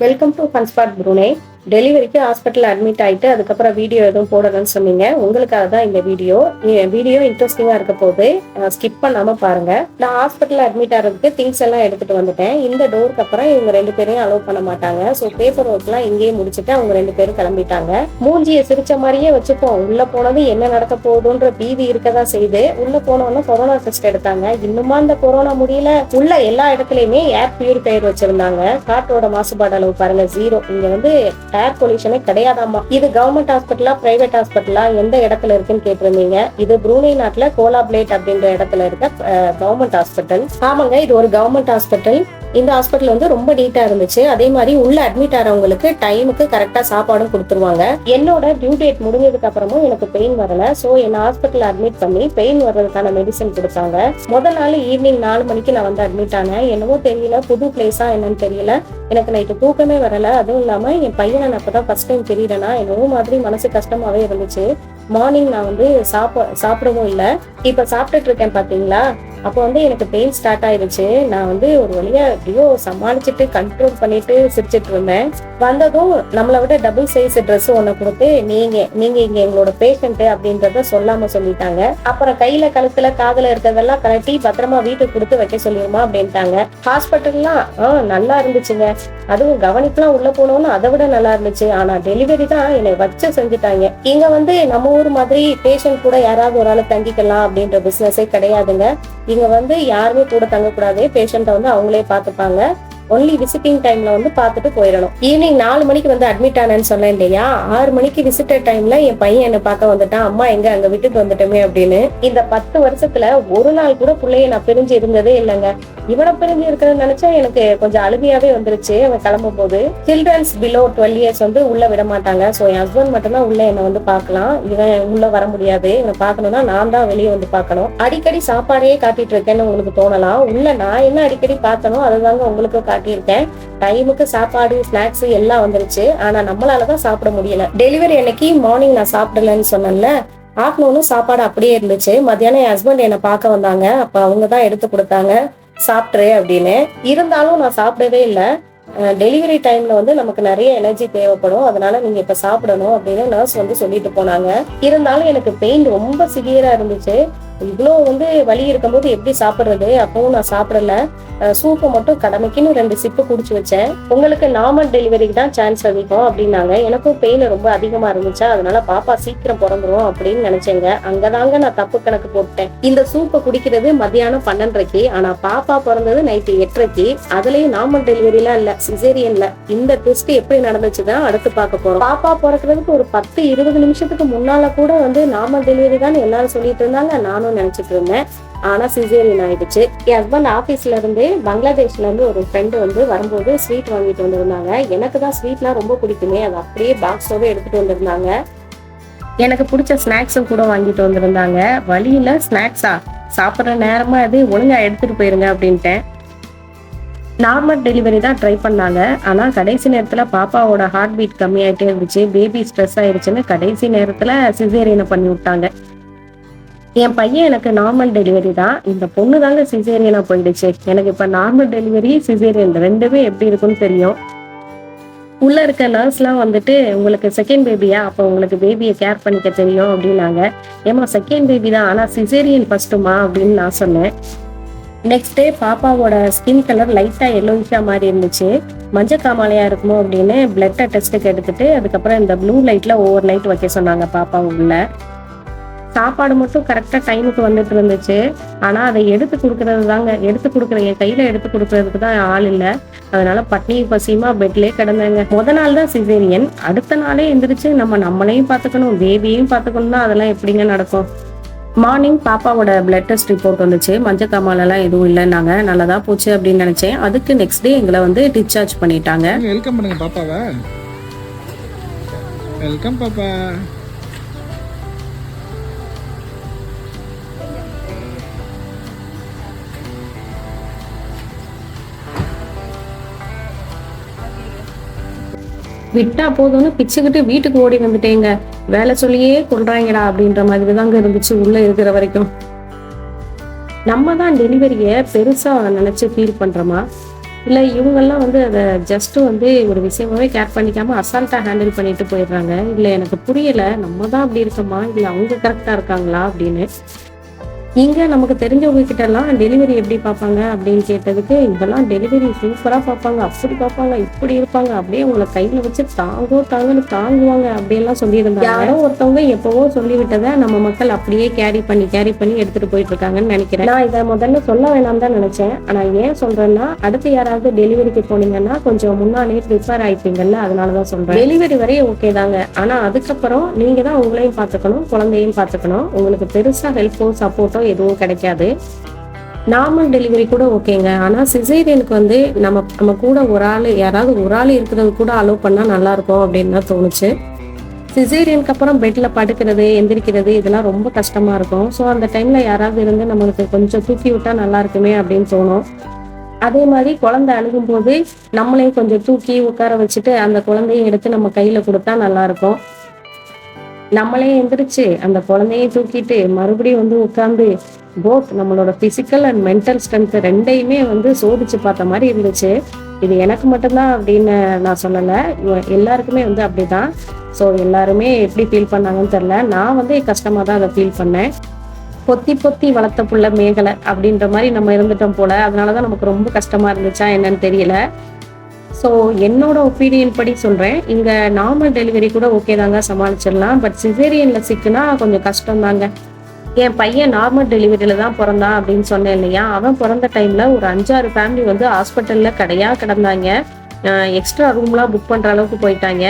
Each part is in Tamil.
வெல்கம் டு ஃபன்ஸ்பாட் புருனே டெலிவரிக்கு ஹாஸ்பிட்டல் அட்மிட் ஆயிட்டு அதுக்கப்புறம் வீடியோ எதுவும் போடணும்னு சொன்னீங்க. உங்களுக்காக தான் இந்த வீடியோ வீடியோ இன்ட்ரெஸ்டிங்கா இருக்க போது ஸ்கிப் பண்ணாம பாருங்க. நான் ஹாஸ்பிட்டல் அட்மிட் ஆகிறதுக்கு திங்ஸ் எல்லாம் எடுத்துட்டு வந்துட்டேன். இந்த டோருக்கு அப்புறம் இவங்க ரெண்டு பேரையும் அலோவ் பண்ண மாட்டாங்க. ஸோ பேப்பர் ஒர்க்லாம் இங்கேயே முடிச்சுட்டு அவங்க ரெண்டு பேரும் கிளம்பிட்டாங்க. மூஞ்சியை சிரிச்ச மாதிரியே வச்சுப்போம். உள்ள போனது என்ன நடக்க போகுதுன்ற பீதி இருக்கதான் செய்து உள்ள போனோன்னு கொரோனா டெஸ்ட் எடுத்தாங்க. இன்னுமா இந்த கொரோனா முடியல. உள்ள எல்லா இடத்துலயுமே ஏர் பியூரிஃபையர் வச்சிருந்தாங்க. காற்றோட மாசுபாடு அளவு பாருங்க ஜீரோ இங்க வந்து ஏர் பொல்யூஷனே கிடையாதாமா இது கவர்மெண்ட் ஹாஸ்பிட்டலா பிரைவேட் ஹாஸ்பிட்டலா எந்த இடத்துல இருக்குன்னு கேட்டிருந்தீங்க. இது ப்ரூனே நாட்டுல கோலாப்ளேட் அப்படின்ற இடத்துல இருக்க கவர்மெண்ட் ஹாஸ்பிட்டல் ஆமாங்க இது ஒரு கவர்மெண்ட் ஹாஸ்பிட்டல் இந்த ஹாஸ்பிட்டல் வந்து ரொம்ப நீட்டா இருந்துச்சு. அதே மாதிரி உள்ள அட்மிட் ஆறவங்களுக்கு டைமுக்கு கரெக்டா சாப்பாடும் கொடுத்துருவாங்க. என்னோட டியூ டேட் முடிஞ்சதுக்கு அப்புறமும் எனக்கு பெயின் வரல. சோ என்ன ஹாஸ்பிட்டல் அட்மிட் பண்ணி பெயின் வர்றதுக்கான மெடிசன் கொடுத்தாங்க. முதல் நாள் ஈவினிங் நாலு மணிக்கு நான் வந்து அட்மிட் ஆனேன். என்னவோ தெரியல புது பிளேஸா என்னன்னு தெரியல. எனக்கு நைட்டு தூக்கமே வரல. அதுவும் இல்லாம என் பையனை நான் அப்பதான் ஃபர்ஸ்ட் டைம் தெரியலனா என்னவோ மாதிரி மனசு கஷ்டமாவே இருந்துச்சு. மார்னிங் நான் வந்து சாப்ப சாப்பிடவும் இல்லை. இப்போ சாப்பிட்டுட்டு இருக்கேன் பார்த்தீங்களா அப்போ வந்து எனக்கு பெயின் ஸ்டார்ட் ஆயிருச்சு. நான் வந்து ஒரு வழியா எப்படியோ சமாளிச்சுட்டு கண்ட்ரோல் பண்ணிட்டு சிரிச்சிட்டு இருந்தேன். வந்ததும் நம்மளை விட டபுள் சைஸ் ட்ரெஸ் ஒன்று கொடுத்து நீங்க நீங்க இங்க எங்களோட பேஷண்ட் அப்படின்றத சொல்லாம சொல்லிட்டாங்க. அப்புறம் கையில கழுத்துல காதுல இருக்கிறதெல்லாம் கலட்டி பத்திரமா வீட்டுக்கு கொடுத்து வைக்க சொல்லிடுமா அப்படின்ட்டாங்க. ஹாஸ்பிட்டல்லாம் ஆஹ் நல்லா இருந்துச்சுங்க. அதுவும் கவனிப்புலாம் உள்ள போனோம்னு அதை விட நல்லா இருந்துச்சு. ஆனா டெலிவரி தான் என்னை வச்சு செஞ்சுட்டாங்க. இங்க வந்து நம்ம ஊர் மாதிரி பேஷண்ட் கூட யாராவது ஒரு ஆள் தங்கிக்கலாம் அப்படின்ற பிசினஸே கிடையாதுங்க. இங்க வந்து யாருமே கூட தங்கக்கூடாது. பேஷண்ட்டை வந்து அவங்களே பார்த்துப்பாங்க. ஒன்லி விசிட்டிங் டைம்ல வந்து பார்த்துட்டு போயிடணும். ஈவினிங் நாலு மணிக்கு வந்து அட்மிட் ஆனேன்னு சொன்னேன் இல்லையா? ஆறு மணிக்கு விசிட்டர் டைம்ல என் பையன் என்ன பார்க்க வந்துட்டான். அம்மா எங்க? அங்க விட்டுட்டு வந்துட்டோமே அப்படின்னு. இந்த பத்து வருஷத்துல ஒரு நாள் கூட பிள்ளைய நான் பிரிஞ்சு இருந்ததே இல்லைங்க. இவனை பிரிஞ்சு இருக்கிறது நினைச்சா எனக்கு கொஞ்சம் அழுமையாவே வந்துருச்சு. அவன் கிளம்பும் போது சில்ட்ரன்ஸ் பிலோ டுவெல் இயர்ஸ் வந்து உள்ள விட மாட்டாங்க. ஸோ என் ஹஸ்பண்ட் மட்டும்தான் உள்ள என்ன வந்து பார்க்கலாம். இவன் உள்ள வர முடியாது. இவனை பார்க்கணும்னா நான் தான் வெளியே வந்து பார்க்கணும். அடிக்கடி சாப்பாடையே காட்டிட்டு இருக்கேன்னு உங்களுக்கு தோணலாம். உள்ள நான் என்ன அடிக்கடி பார்த்தனோ அதுதாங்க உங்களுக்கு காட்டியிருக்கேன் டைமுக்கு சாப்பாடு ஸ்நாக்ஸ் எல்லாம் வந்துருச்சு. ஆனா நம்மளால தான் சாப்பிட முடியல. டெலிவரி அன்னைக்கு மார்னிங் நான் சாப்பிடலன்னு சொன்னேன்ல. ஆஃப்டர்நூனும் சாப்பாடு அப்படியே இருந்துச்சு. மத்தியானம் என் ஹஸ்பண்ட் என்னை பார்க்க வந்தாங்க. அப்ப அவங்க தான் எடுத்து கொடுத்தாங்க. சாப்பிட்ரு அப்படின்னு. இருந்தாலும் நான் சாப்பிடவே இல்லை. டெலிவரி டைம்ல வந்து நமக்கு நிறைய எனர்ஜி தேவைப்படும். அதனால நீங்க இப்ப சாப்பிடணும் அப்படின்னு நர்ஸ் வந்து சொல்லிட்டு போனாங்க. இருந்தாலும் எனக்கு பெயின் ரொம்ப சிவியரா இருந்துச்சு. இவ்வளோ வந்து வலி இருக்கும்போது எப்படி சாப்பிட்றது? அப்பவும் நான் சாப்பிடல. சூப்பை மட்டும் கடமைக்குன்னு ரெண்டு சிப்பு குடிச்சு வச்சேன். உங்களுக்கு நார்மல் டெலிவரிக்கு தான் சான்ஸ் அதிகம் அப்படின்னாங்க. எனக்கும் பெயின் ரொம்ப அதிகமா இருந்துச்சா? அதனால பாப்பா சீக்கிரம் பிறந்துரும் அப்படின்னு நினைச்சேங்க. அங்கதாங்க நான் தப்பு கணக்கு போட்டேன். இந்த சூப்பை குடிக்கிறது மத்தியானம் பன்னெண்டரைக்கு ஆனா பாப்பா பிறந்தது நைட்டு எட்டரைக்கு. அதுலயும் நார்மல் டெலிவரிலாம் இல்ல சிசேரியன்ல இந்த டெஸ்ட் எப்படி நடந்துச்சுதான் அடுத்து பார்க்க போறோம். பாப்பா பிறக்கிறதுக்கு ஒரு பத்து இருபது நிமிஷத்துக்கு முன்னால கூட வந்து நார்மல் டெலிவரி தான் எல்லாரும் சொல்லிட்டு இருந்தாங்க. நானும் நினைச்சிட்டு இருந்தேன். ஆனா சிசேரியன் ஆயிடுச்சு. என் ஹஸ்பண்ட் ஆபீஸ்ல இருந்து பங்களாதேஷ்ல இருந்து ஒரு ஃப்ரெண்டு வந்து வரும்போது ஸ்வீட் வாங்கிட்டு வந்திருந்தாங்க. எனக்கு தான் ஸ்வீட்லாம் ரொம்ப பிடிக்குமே. அது அப்படியே பாக்ஸோட எடுத்துட்டு வந்திருந்தாங்க. எனக்கு பிடிச்ச ஸ்நாக்ஸும் கூட வாங்கிட்டு வந்திருந்தாங்க. வழியில ஸ்நாக்ஸா சாப்பிட்ற நேரமா அது ஒழுங்கா எடுத்துட்டு போயிருங்க அப்படின்ட்டேன். நார்மல் டெலிவரி தான் ட்ரை பண்ணாங்க. ஆனால் கடைசி நேரத்தில் பாப்பாவோட ஹார்ட் பீட் கம்மியாயிட்டே இருந்துச்சு. பேபி ஸ்ட்ரெஸ் ஆயிடுச்சுன்னு கடைசி நேரத்தில் சிசேரியனை பண்ணி விட்டாங்க. என் பையன் எனக்கு நார்மல் டெலிவரி தான். இந்த பொண்ணு தாங்க சிசேரியனா போயிடுச்சு. எனக்கு இப்ப நார்மல் டெலிவரி சிசேரியன் ரெண்டுமே எப்படி இருக்கும்னு தெரியும். உள்ள இருக்க நர்ஸ்லாம் வந்துட்டு உங்களுக்கு செகண்ட் பேபியா அப்போ உங்களுக்கு பேபியை கேர் பண்ணிக்க தெரியும் அப்படின்னாங்க. ஏமா செகண்ட் பேபி தான். ஆனா சிசேரியன் ஃபஸ்ட்டுமா அப்படின்னு நான் சொன்னேன். நெக்ஸ்ட் டே பாப்பாவோட ஸ்கின் கலர் லைட்டா எல்லோயிஷா மாதிரி இருந்துச்சு. மஞ்சள் காமாலையா இருக்குமோ அப்படின்னு பிளட்டை டெஸ்ட்டுக்கு எடுத்துட்டு அதுக்கப்புறம் இந்த ப்ளூ லைட்ல ஓவர் நைட் வைக்க சொன்னாங்க பாப்பா உள்ள. சாப்பாடு மட்டும் கரெக்டாக டைமுக்கு வந்துட்டு இருந்துச்சு. ஆனால் அதை எடுத்து கொடுக்கறது தாங்க. எடுத்து கொடுக்குற என் கையில் எடுத்து கொடுக்கறதுக்கு தான் ஆள் இல்லை. அதனால பட்னி பசியுமா பெட்லேயே கிடந்தாங்க. முத நாள் தான் சிசேரியன் அடுத்த நாளே எந்திரிச்சு நம்ம நம்மளையும் பார்த்துக்கணும் பேபியையும் பார்த்துக்கணும்னா அதெல்லாம் எப்படிங்க நடக்கும். மார்னிங் பாப்பாவோட பிளட் டெஸ்ட் ரிப்போர்ட் வந்துச்சு. மஞ்சள் காமாலெல்லாம் எதுவும் இல்லைன்னாங்க. நல்லதா போச்சு அப்படின்னு நினைச்சேன். அதுக்கு நெக்ஸ்ட் டே எங்களை வந்து டிஸ்சார்ஜ் பண்ணிட்டாங்க. வெல்கம் பண்ணுங்க பாப்பாவை. வெல்கம் பாப்பா. விட்டா போதும்னு பிச்சுக்கிட்டு வீட்டுக்கு ஓடி வந்துட்டேங்க. வேலை சொல்லியே கொள்றாங்கடா அப்படின்ற மாதிரி தாங்க இருந்துச்சு உள்ள இருக்கிற வரைக்கும். நம்ம தான் டெலிவரியை பெருசா நினைச்சு ஃபீல் பண்றோமா? இல்லை இவங்கெல்லாம் வந்து அதை ஜஸ்ட் வந்து ஒரு விஷயமாவே கேர் பண்ணிக்காம அசால்ட்டாக ஹேண்டில் பண்ணிட்டு போயிடுறாங்க. இல்லை எனக்கு புரியலை நம்ம தான் அப்படி இருக்கோமா? இல்லை அவங்க கரெக்டாக இருக்காங்களா அப்படின்னு. இங்கே நமக்கு தெரிஞ்சவங்க கிட்ட எல்லாம் டெலிவரி எப்படி பார்ப்பாங்க அப்படின்னு கேட்டதுக்கு இதெல்லாம் டெலிவரி சூப்பராக பார்ப்பாங்க. அப்படி பார்ப்பாங்க இப்படி இருப்பாங்க. அப்படியே உங்களை கையில் வச்சு தாங்கோ தாங்கன்னு தாங்குவாங்க. அப்படியெல்லாம் சொல்லியிருந்தாங்க. யாரோ ஒருத்தவங்க எப்பவோ சொல்லி விட்டதை நம்ம மக்கள் அப்படியே கேரி பண்ணி கேரி பண்ணி எடுத்துட்டு போயிட்டு இருக்காங்கன்னு நினைக்கிறேன். நான் இதை முதல்ல சொல்ல வேணாம் தான் நினைச்சேன். ஆனால் ஏன் சொல்றேன்னா அடுத்து யாராவது டெலிவரிக்கு போனீங்கன்னா கொஞ்சம் முன்னாலே ப்ரிப்பேர் ஆயிப்பீங்கல்ல அதனால தான் சொல்றேன். டெலிவரி வரையும் ஓகே தாங்க. ஆனால் அதுக்கப்புறம் நீங்க தான் உங்களையும் பார்த்துக்கணும் குழந்தையும் பார்த்துக்கணும். உங்களுக்கு பெருசா ஹெல்ப்போ சப்போர்ட்டோ எதுவும் கிடைக்காது. நார்மல் டெலிவரி கூட ஓகேங்க. ஆனால் சிசேரியனுக்கு வந்து நம்ம நம்ம கூட ஒரு ஆள் யாராவது ஒரு ஆள் இருக்கிறது கூட அலோவ் பண்ணால் நல்லா இருக்கும் அப்படின்னு தான் தோணுச்சு. சிசேரியனுக்கு அப்புறம் பெட்டில் படுக்கிறது எந்திரிக்கிறது இதெல்லாம் ரொம்ப கஷ்டமா இருக்கும். ஸோ அந்த டைம்ல யாராவது இருந்து நம்மளுக்கு கொஞ்சம் தூக்கி விட்டா நல்லா இருக்குமே அப்படின்னு தோணும். அதே மாதிரி குழந்தை அழுகும்போது நம்மளையும் கொஞ்சம் தூக்கி உட்கார வச்சுட்டு அந்த குழந்தையும் எடுத்து நம்ம கையில கொடுத்தா நல்லா இருக்கும் நம்மளே எந்திரிச்சு அந்த குழந்தையை தூக்கிட்டு மறுபடியும் வந்து உட்காந்து போத் நம்மளோட பிசிக்கல் அண்ட் மென்டல் ஸ்ட்ரென்த் ரெண்டையுமே வந்து சோதிச்சு பார்த்த மாதிரி இருந்துச்சு. இது எனக்கு மட்டும்தான் அப்படின்னு நான் சொல்லலை. எல்லாருக்குமே வந்து அப்படிதான். ஸோ எல்லாருமே எப்படி ஃபீல் பண்ணாங்கன்னு தெரில நான் வந்து கஷ்டமாக தான் அதை ஃபீல் பண்ணேன். பொத்தி பொத்தி வளர்த்த புள்ள மேகலை அப்படின்ற மாதிரி நம்ம இருந்துட்டோம் போல. அதனால தான் நமக்கு ரொம்ப கஷ்டமா இருந்துச்சா என்னன்னு தெரியல. ஸோ என்னோட ஒப்பீனியன் படி சொல்கிறேன் இங்கே நார்மல் டெலிவரி கூட ஓகே தாங்க சமாளிச்சிடலாம். பட் சிசேரியனில் சிக்குனா கொஞ்சம் கஷ்டம் தாங்க. என் பையன் நார்மல் டெலிவரியில் தான் பிறந்தான் அப்படின்னு சொன்னேன் இல்லையா? அவன் பிறந்த டைமில் ஒரு அஞ்சாறு ஃபேமிலி வந்து ஹாஸ்பிட்டலில் கடையாக கிடந்தாங்க. எக்ஸ்ட்ரா ரூம்லாம் புக் பண்ணுற அளவுக்கு போயிட்டாங்க.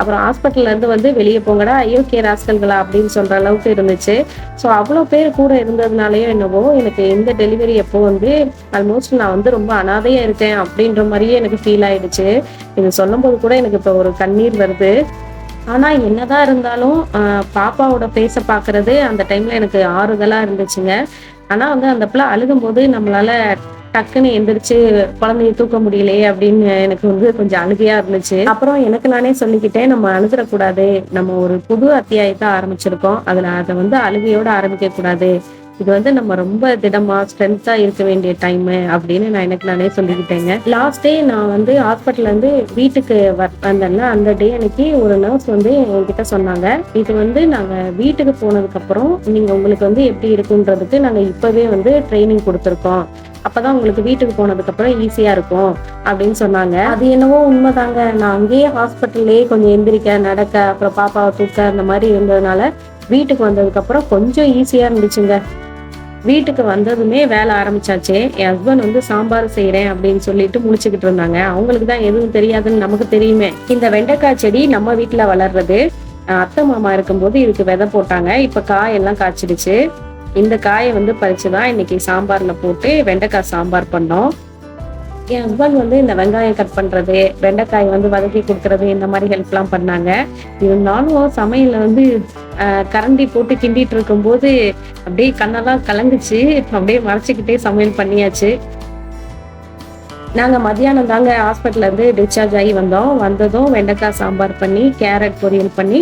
அப்புறம் ஹாஸ்பிட்டல்ல இருந்து வந்து வெளியே போங்கடா ஐயோ கே ராஸ்கல்களா அப்படின்னு சொல்ற அளவுக்கு இருந்துச்சு. ஸோ அவ்வளோ பேர் கூட இருந்ததுனாலயோ என்னவோ எனக்கு இந்த டெலிவரி எப்போ வந்து ஆல்மோஸ்ட் நான் வந்து ரொம்ப அனாதையா இருக்கேன் அப்படின்ற மாதிரியே எனக்கு ஃபீல் ஆயிடுச்சு. இது சொல்லும்போது கூட எனக்கு இப்போ ஒரு கண்ணீர் வருது. ஆனால் என்னதான் இருந்தாலும் பாப்பாவோட பேச பார்க்குறது அந்த டைம்ல எனக்கு ஆறுதலாக இருந்துச்சுங்க. ஆனால் வந்து அந்த பிள்ளை அழுகும்போது நம்மளால டக்குன்னு எந்திரிச்சு குழந்தைய தூக்க முடியலையே அப்படின்னு எனக்கு வந்து கொஞ்சம் அழுகையா இருந்துச்சு. அப்புறம் எனக்கு நானே சொல்லிக்கிட்டேன் நம்ம அழுதுறக்கூடாது நம்ம ஒரு புது அத்தியாயத்தை ஆரம்பிச்சிருக்கோம். அதுல அதை வந்து அழுகையோட ஆரம்பிக்க கூடாது இது வந்து நம்ம ரொம்ப திடமா ஸ்ட்ரென்த்தா இருக்க வேண்டிய டைம் அப்படின்னு நான் எனக்கு நானே சொல்லிக்கிட்டேங்க. லாஸ்ட் டே நான் வந்து ஹாஸ்பிட்டல்ல இருந்து வீட்டுக்கு வ- வந்தேன்ல. அந்த டே அன்னைக்கு ஒரு நர்ஸ் வந்து என்கிட்ட சொன்னாங்க. இது வந்து நாங்க வீட்டுக்கு போனதுக்கு அப்புறம் நீங்க உங்களுக்கு வந்து எப்படி இருக்குன்றதுக்கு நாங்க இப்பவே வந்து ட்ரைனிங் கொடுத்துருக்கோம். அப்பதான் உங்களுக்கு வீட்டுக்கு போனதுக்கு அப்புறம் ஈஸியா இருக்கும் அப்படின்னு சொன்னாங்க. அது என்னவோ உண்மைதாங்க. நான் அங்கேயே ஹாஸ்பிட்டல்லே கொஞ்சம் எந்திரிக்க நடக்க அப்புறம் பாப்பாவை தூக்க அந்த மாதிரி இருந்ததுனால வீட்டுக்கு வந்ததுக்கு அப்புறம் கொஞ்சம் ஈஸியா இருந்துச்சுங்க. வீட்டுக்கு வந்ததுமே வேலை ஆரம்பிச்சாச்சு என் ஹஸ்பண்ட் வந்து சாம்பார் செய்கிறேன் அப்படின்னு சொல்லிட்டு முடிச்சுக்கிட்டு இருந்தாங்க. அவங்களுக்கு தான் எதுவும் தெரியாதுன்னு நமக்கு தெரியுமே. இந்த வெண்டைக்காய் செடி நம்ம வீட்டுல வளர்றது. அத்தை மாமா இருக்கும்போது இதுக்கு விதை போட்டாங்க. இப்ப காய் எல்லாம் காய்ச்சிடுச்சு. இந்த காயை வந்து பறிச்சு தான் இன்னைக்கு சாம்பார்ல போட்டு வெண்டைக்காய் சாம்பார் பண்ணோம். என் ஹஸ்பண்ட் வந்து இந்த வெங்காயம் கட் பண்றது வெண்டைக்காய் வந்து வதக்கி கொடுக்கறது இந்த மாதிரி ஹெல்ப்லாம் பண்ணாங்க. இருந்தாலும் சமையல்ல வந்து கரண்டி போட்டு கிண்டிட்டு இருக்கும்போது அப்படியே கண்ணெல்லாம் கலங்குச்சு. அப்படியே மறைச்சிக்கிட்டே சமையல் பண்ணியாச்சு. நாங்கள் மத்தியானம் தாங்க ஹாஸ்பிட்டல்லேருந்து டிஸ்சார்ஜ் ஆகி வந்தோம். வந்ததும் வெண்டைக்காய் சாம்பார் பண்ணி கேரட் பொரியல் பண்ணி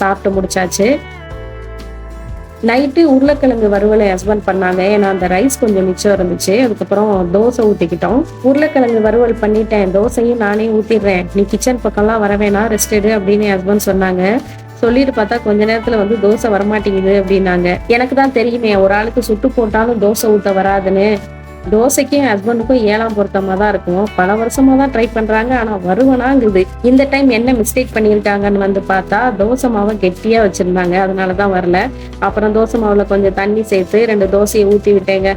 சாப்பிட்டு முடிச்சாச்சு. நைட்டு உருளைக்கிழங்கு வறுவலை ஹஸ்பண்ட் பண்ணாங்க. ஏன்னா அந்த ரைஸ் கொஞ்சம் மிச்சம் இருந்துச்சு. அதுக்கப்புறம் தோசை ஊற்றிக்கிட்டோம் உருளைக்கிழங்கு வறுவல் பண்ணிட்டேன். தோசையும் நானே ஊற்றிடுறேன் நீ கிச்சன் பக்கம்லாம் வர வேணாம். ரெஸ்ட் எடு அப்படின்னு ஹஸ்பண்ட் சொன்னாங்க. சொல்லிட்டு பார்த்தா கொஞ்ச நேரத்துல வந்து தோசை வரமாட்டேங்குது அப்படின்னாங்க. எனக்கு தான் தெரியுமே ஒரு ஆளுக்கு சுட்டு போட்டாலும் தோசை ஊத்த வராதுன்னு. தோசைக்கும் என் ஹஸ்பண்டுக்கும் ஏழாம் பொருத்தமா தான் இருக்கும். பல வருஷமா தான் ட்ரை பண்றாங்க ஆனா வருவனாங்குது. இந்த டைம் என்ன மிஸ்டேக் பண்ணியிருக்காங்கன்னு வந்து பார்த்தா தோசை மாவை கெட்டியா வச்சிருந்தாங்க. அதனால தான் வரல. அப்புறம் தோசை மாவுல கொஞ்சம் தண்ணி சேர்த்து ரெண்டு தோசையை ஊத்தி விட்டேங்க.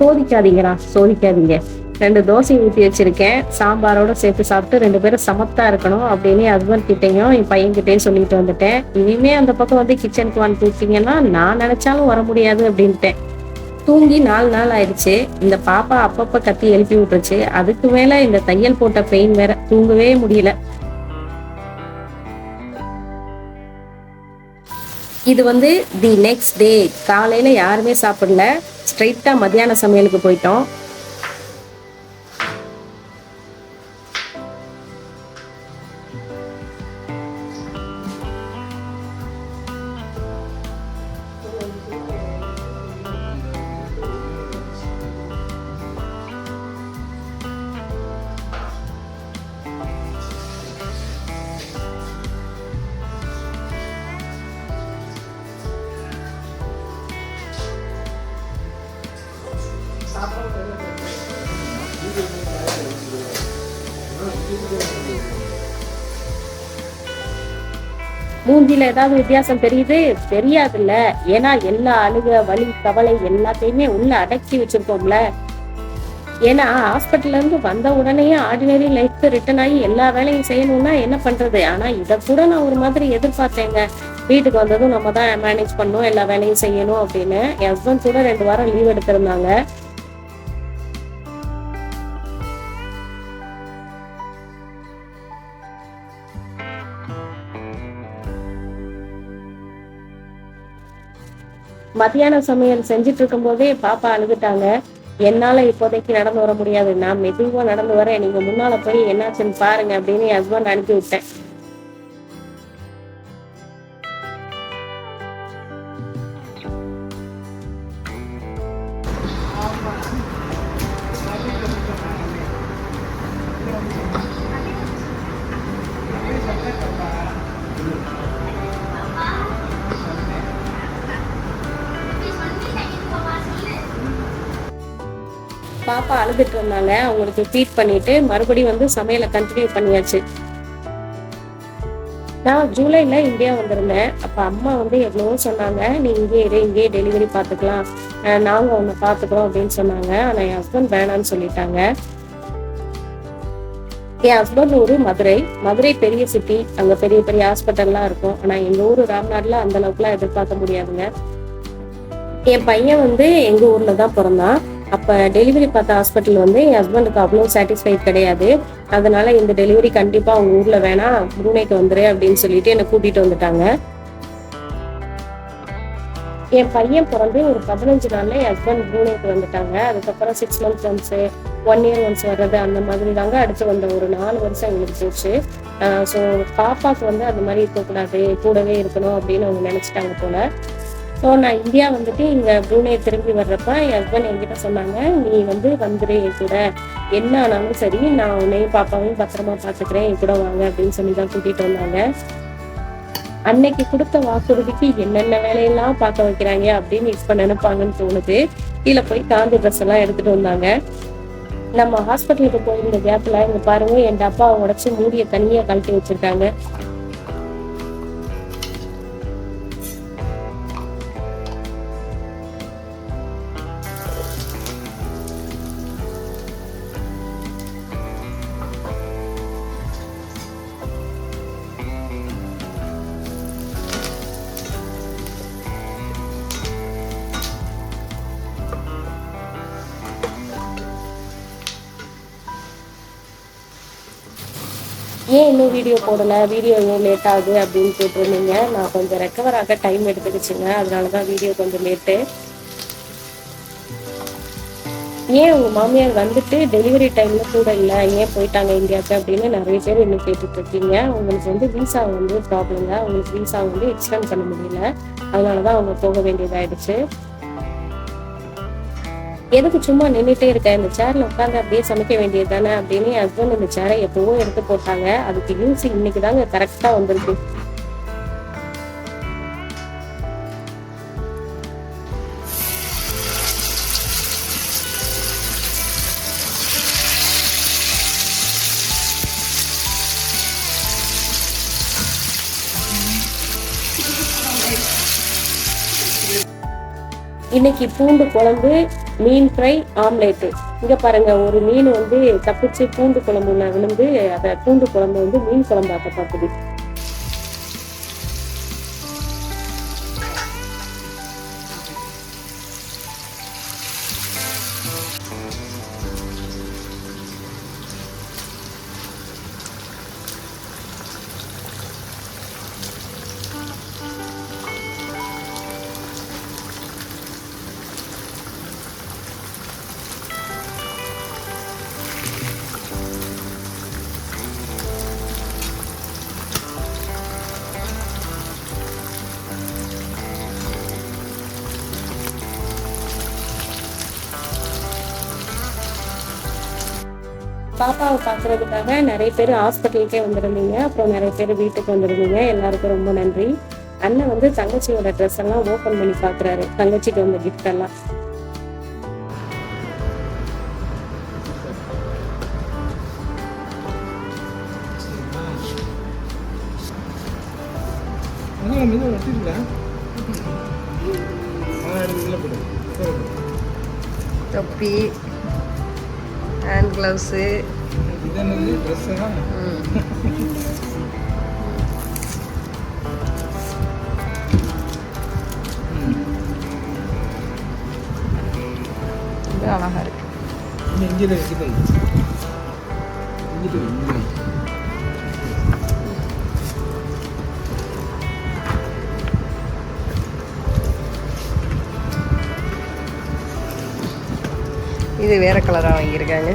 சோதிக்காதீங்கடா சோதிக்காதீங்க. ரெண்டு தோசை ஊற்றி வச்சிருக்கேன். சாம்பாரோட சேர்த்து சாப்பிட்டு ரெண்டு பேரும் சமத்தா இருக்கணும் அப்படின்னு ஹஸ்பண்ட் கிட்டேயும் என் பையன்கிட்டயும் சொல்லிட்டு வந்துட்டேன். இனிமே அந்த பக்கம் வந்து கிச்சனுக்கு வந்து கூப்பிட்டீங்கன்னா நான் நினைச்சாலும் வர முடியாது அப்படின்ட்டேன். தூங்கி நாலு நாள் ஆயிடுச்சு. இந்த பாப்பா அப்பப்ப கத்தி எழுப்பி விட்டுருச்சு. அதுக்கு மேல இந்த தையல் போட்ட பெயின் வேற தூங்கவே முடியல. இது வந்து தி நெக்ஸ்ட் டே காலையில யாருமே சாப்பிடல. ஸ்ட்ரைட்டா மத்தியான சமையலுக்கு போயிட்டோம். மூஞ்சில ஏதாவது வித்தியாசம் தெரியுது? தெரியாதுல்ல. ஏன்னா எல்லா அழுக வலி கவலை எல்லாத்தையுமே உள்ள அடக்கி வச்சிருக்கோம்ல. ஏன்னா ஹாஸ்பிட்டல்ல இருந்து வந்த உடனே ஆர்டினரி லைஃப் ரிட்டர்ன் ஆகி எல்லா வேலையும் செய்யணும்னா என்ன பண்றது? ஆனா இதை கூட நான் ஒரு மாதிரி எதிர்பார்த்தேங்க. வீட்டுக்கு வந்ததும் நம்ம தான் மேனேஜ் பண்ணணும் எல்லா வேலையும் செய்யணும் அப்படின்னு. என் ஹஸ்பண்ட் கூட ரெண்டு வாரம் லீவ் எடுத்திருந்தாங்க. மத்தியான சமையல் செஞ்சுட்டு இருக்கும்போதே பாப்பா அழுதுட்டாங்க. என்னால இப்போதைக்கு நடந்து வர முடியாது. நான் மெதுவா நடந்து வரேன். நீங்க முன்னால போய் என்னாச்சுன்னு பாருங்க அப்படின்னு என் ஹஸ்பண்ட் அனுப்பி விட்டேன் பாப்பா அழுதுட்டு இருந்தாங்க. அவங்களுக்கு ஃபீட் பண்ணிட்டு மறுபடியும் வந்து சமையலை கண்டினியூ பண்ணியாச்சு. நான் ஜூலைல இந்தியா வந்திருந்தேன். அப்ப அம்மா வந்து எவ்வளவோ சொன்னாங்க. நீ இங்கே இரு இங்கேயே டெலிவரி பார்த்துக்கலாம். அஹ் நாங்க உன்னை பார்த்துக்கிறோம் அப்படின்னு சொன்னாங்க. ஆனா என் ஹஸ்பண்ட் வேணாம்னு சொல்லிட்டாங்க. என் ஹஸ்பண்ட் ஊரு மதுரை. மதுரை பெரிய சிட்டி அங்க பெரிய பெரிய ஹாஸ்பிட்டல்லாம் இருக்கும். ஆனா எங்க ஊரு ராம்நாட்ல அந்த அளவுக்குலாம் எதிர்பார்க்க முடியாதுங்க. என் பையன் வந்து எங்க ஊர்ல தான் பிறந்தான். அப்போ டெலிவரி பார்த்த ஹாஸ்பிட்டல் வந்து என் ஹஸ்பண்டுக்கு அவ்வளோ சாட்டிஸ்ஃபைட் கிடையாது. அதனால இந்த டெலிவரி கண்டிப்பாக அவங்க ஊரில் வேணாம் புனேக்கு வந்துரு அப்படின்னு சொல்லிட்டு என்னை கூட்டிகிட்டு வந்துட்டாங்க. என் பையன் பிறந்து ஒரு பதினஞ்சு நாள்ல என் ஹஸ்பண்ட் பூனேக்கு வந்துட்டாங்க. அதுக்கப்புறம் six months once one year once வர்றது அந்த மாதிரி தாங்க அடுத்து வந்த ஒரு நாலு வருஷம் எங்களுக்கு போச்சு. ஸோ பாப்பாக்கு வந்து அந்த மாதிரி இருக்கக்கூடாது கூடவே இருக்கணும் அப்படின்னு அவங்க நினைச்சிட்டாங்க போல. ஸோ நான் இந்தியா வந்துட்டு இங்கே புனே திரும்பி வர்றப்ப என் ஹஸ்பண்ட் என்கிட்ட சொன்னாங்க நீ வந்து வந்துடு என் கூட. என்ன ஆனாலும் சரி நான் உன்னையும் பாப்பாவையும் பத்திரமா பார்த்துக்கிறேன் என் கூட வாங்க அப்படின்னு சொல்லி தான் கூட்டிட்டு வந்தாங்க. அன்னைக்கு கொடுத்த வாக்குறுதிக்கு என்னென்ன வேலையெல்லாம் பார்க்க வைக்கிறாங்க அப்படின்னு இப்ப நினைப்பாங்கன்னு தோணுது. கீழே போய் காந்தி ட்ரெஸ் எல்லாம் எடுத்துட்டு வந்தாங்க. நம்ம ஹாஸ்பிட்டலுக்கு போயிருந்த கேப்ல இங்க பாருங்க என் டப்பா உடச்சு மூடிய தண்ணியா கழட்டி வச்சிருக்காங்க. ஏன் இன்னும் வீடியோ போடல? வீடியோ ஏன் லேட் ஆகுது அப்படின்னு கேட்டிருந்தீங்க. நான் கொஞ்சம் ரெக்கவர் ஆக டைம் எடுத்துக்கிச்சுங்க. அதனால தான் வீடியோ கொஞ்சம் லேட்டு ஏன் உங்க மாமியார் வந்துட்டு டெலிவரி டைம்ல கூட இல்லை? ஏன் போயிட்டாங்க இந்தியாவுக்கு அப்படின்னு நிறைய பேர் இன்னும் கேட்டுட்டு இருக்கீங்க உங்களுக்கு வந்து விசா வந்து ப்ராப்ளங்க உங்களுக்கு விசா வந்து எக்ஸ்டெண்ட் பண்ண முடியல. அதனால தான் அவங்க போக வேண்டியதாயிடுச்சு. எதுக்கு சும்மா நின்றுட்டே இருக்க? இந்த சேர்ல உட்காந்து அப்படியே சமைக்க வேண்டியது தானே அப்படின்னு என் ஹஸ்பண்ட் இந்த சேரை எப்பவும் எடுத்து போட்டாங்க. அதுக்கு யூஸ் இன்னைக்கு தாங்க கரெக்டா வந்திருக்கு. இன்னைக்கு பூண்டு குழம்பு மீன் ஃப்ரை ஆம்லேட்டு. இங்க பாருங்க ஒரு மீன் வந்து தப்பிச்சு பூண்டு குழம்புல விழுந்து அதை பூண்டு குழம்பு வந்து மீன் குழம்பாக்க பாப்பாவை பார்க்குறதுக்காக நிறைய பேர் ஹாஸ்பிட்டலுக்கே வந்திருந்தீங்க. அப்புறம் நிறைய பேர் வீட்டுக்கு வந்திருந்தீங்க. எல்லாருக்கும் ரொம்ப நன்றி. அண்ணன் வந்து தங்கச்சியோட ட்ரெஸ் எல்லாம் ஓப்பன் பண்ணி பார்க்குறாரு. தங்கச்சிக்கு வந்த கிஃப்ட் எல்லாம். தொப்பி ஹேண்ட் கிளவுஸு இன்னும் இங்கே இருக்குது இங்கிட்டு இங்கே இது வேறு கலராக வாங்கியிருக்காங்க.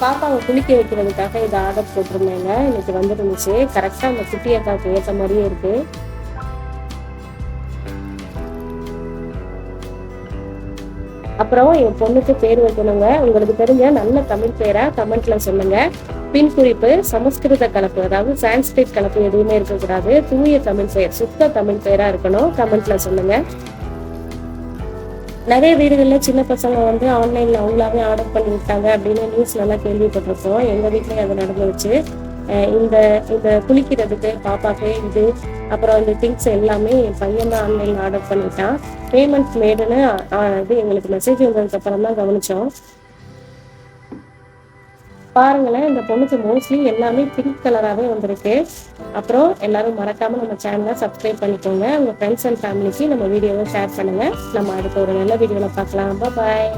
பாப்பாவை குளிக்க வைக்கிறதுக்காக இதை ஆர்டர் போட்டிருந்தேங்க. இன்னைக்கு வந்துருந்துச்சு. கரெக்டாக அந்த குட்டி அக்காவுக்கு ஏற்ற மாதிரியே இருக்கு. அப்புறம் என் பொண்ணுக்கு பேர் வைக்கணுங்க. உங்களுக்கு தெரிஞ்ச நல்ல தமிழ் பேரா கமெண்ட்ல சொல்லுங்க. பின் குறிப்பு சமஸ்கிருத கலப்பு அதாவது சான்ஸ்கிரிட் கலப்பு எதுவுமே இருக்கக்கூடாது. தூய தமிழ் பெயர் சுத்த தமிழ் பெயரா இருக்கணும். கமெண்ட்ல சொல்லுங்க. நிறைய வீடுகளில் சின்ன பசங்க வந்து ஆன்லைனில் அவங்களாவே ஆர்டர் பண்ணி விட்டாங்க அப்படின்னு நியூஸ் நல்லா கேள்விப்பட்டிருக்கோம். எங்கள் வீட்லேயும் அது நடந்துருச்சு. இந்த இந்த குளிக்கிறதுக்கு பாப்பாக்கு இது அப்புறம் இந்த திங்ஸ் எல்லாமே என் பையன் தான் ஆன்லைனில் ஆர்டர் பண்ணிட்டான். பேமெண்ட் மேடுன்னு இது எங்களுக்கு மெசேஜ் வந்ததுக்கு அப்புறம் தான் கவனிச்சோம். பாருங்களேன் இந்த பொண்ணுக்கு மோஸ்ட்லி எல்லாமே பிங்க் கலராகவே வந்திருக்கு. அப்புறம் எல்லாரும் மறக்காம நம்ம சேனலை சப்ஸ்கிரைப் பண்ணிக்கோங்க. உங்க ஃப்ரெண்ட்ஸ் அண்ட் ஃபேமிலிக்கு நம்ம வீடியோவை ஷேர் பண்ணுங்க. நம்ம அடுத்த ஒரு நல்ல வீடியோவில் பார்க்கலாம். பாய்